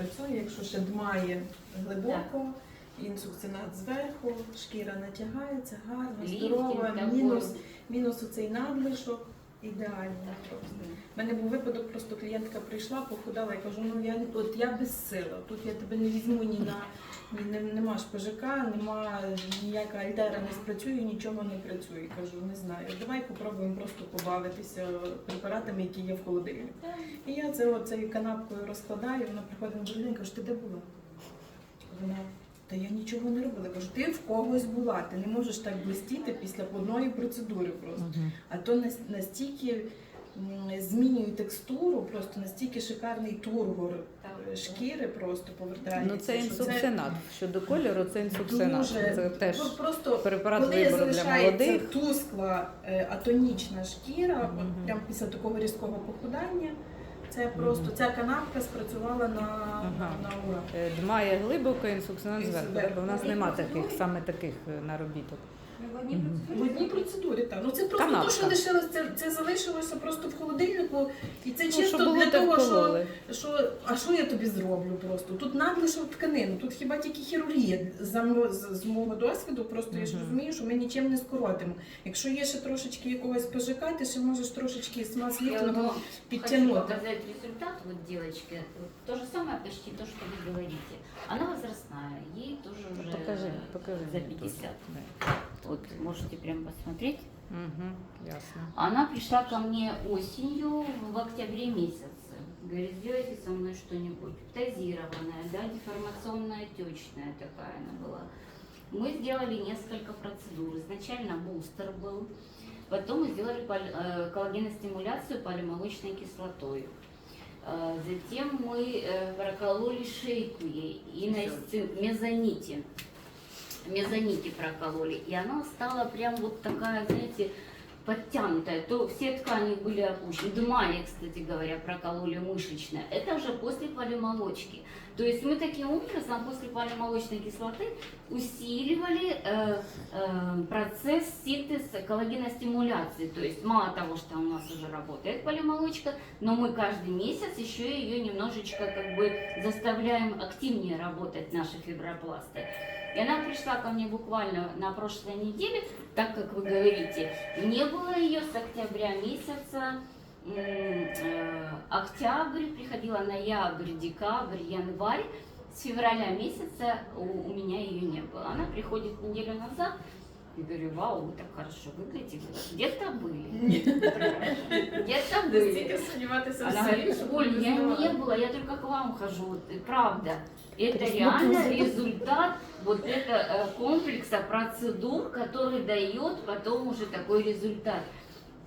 працює. Якщо ще дмає глибоко, інсукцинат зверху, шкіра натягається, гарно, Ліфтинг здорова, такой. мінус, мінус оцей надлишок. Ідеально просто. У мене був випадок, просто клієнтка прийшла, похудала, я кажу, ну я от я без сили. Тут я тебе не візьму ні на ні, не, нема ж ПЖК, нема ніяка альтера не спрацює, нічого не працює. Кажу, не знаю. Давай попробуємо просто побавитися препаратами, які є в холодильнику. І я це оцею канапкою розкладаю, вона приходить на день, каже, ти де була? Вона. Та я нічого не робила. Кажу, ти в когось була, ти не можеш так блистіти після одної процедури просто. А то настільки м, змінює текстуру, просто настільки шикарний тургор е, шкіри просто повертається. Ну це що інсукцинат. Щодо кольору, це інсукцинат. Дуже Це теж Про- просто препарат коли вибору для залишається молодих. тускла е, атонічна шкіра, Мгм. от прямо після такого різкого похудання, це просто Мгм. ця канапка спрацювала на, Ага. на ура. Е, Дмає глибоко, інсукцинат І зверху. зверху. Бо в нас нема таких саме таких е, наробіток. В одній процедурі, так. Ну це просто Канапка. те, що лишилось, це, це залишилося просто в холодильнику, і це Ну, чисто що для того, що, що а що я тобі зроблю просто? Тут надлишок тканин, тут хіба тільки хірургія. За мо- з, з мого досвіду, просто я ж Мгм. розумію, що ми нічим не скоротимо. Якщо є ще трошечки якогось ПЖК, ти ще можеш трошечки Я смаз-ліфтингом вам хочу показать результат вот девочки. Вот То же самое почти то, что вы говорите. Она возрастная, ей тоже уже Покажи, покажи. за мені тут. 50. Да. Вот можете прям посмотреть. Мгм, Ясно. Она пришла ко мне осенью в октябре месяце. Говорит, сделайте со мной что-нибудь. Тазированная, да, деформационная, отечная такая она была. Мы сделали несколько процедур. Изначально бустер был, потом мы сделали э, коллагеностимуляцию полимолочной кислотой. Э, Затем мы э, прокололи шейку ей и на мезоните. Мезоните прокололи. И она стала прям вот такая, знаете, подтянутая, то все ткани были опущены. Дмая, кстати говоря, прокололи мышечная. Это уже после полимолочки. То есть мы таким образом после полимолочной кислоты усиливали э, э, процесс синтеза коллагеностимуляции. То есть мало того, что у нас уже работает полимолочка, но мы каждый месяц еще ее немножечко как бы заставляем активнее работать наши фибропласты. И она пришла ко мне буквально на прошлой неделе, так как вы говорите, не было ее с октября месяца, м, э, октябрь, приходила ноябрь, декабрь, январь, с февраля месяца у, у меня ее не было. Она приходит неделю назад, и говорю, вау, вы так хорошо выглядите. Где-то были. Где-то были. Настільки сумніватися в Она собі, говорит, щоб Оль, не я знала. не было, я только к вам хожу, вот, э, правда. Это Присмотрись. реально результат вот это э, комплекса процедур, который дает потом уже такой результат.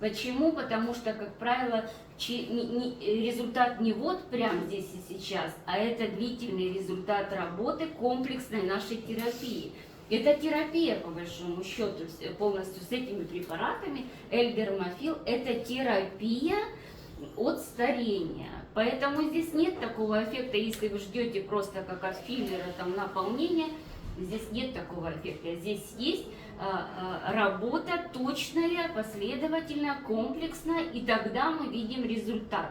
Почему? Потому что, как правило, результат не вот прямо здесь и сейчас, а это длительный результат работы комплексной нашей терапии. Это терапия, по большому счету, полностью с этими препаратами. Эльдермофил – это терапия от старения. Поэтому здесь нет такого эффекта, если вы ждете просто как от филлера там, наполнения, здесь нет такого эффекта. Здесь есть а, а, работа точная, последовательная, комплексная, и тогда мы видим результат.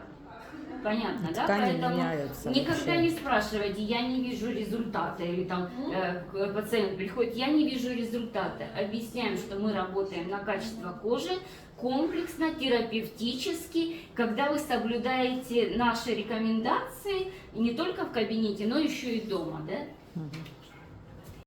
Понятно, да? Ткани Поэтому меняются. Никогда вообще. не спрашивайте, я не вижу результата, или там э, к- пациент приходит, я не вижу результата. Объясняем, что мы работаем на качество кожи, комплексно, терапевтически, когда вы соблюдаете наши рекомендации не только в кабинете, но еще и дома, да? Мгм.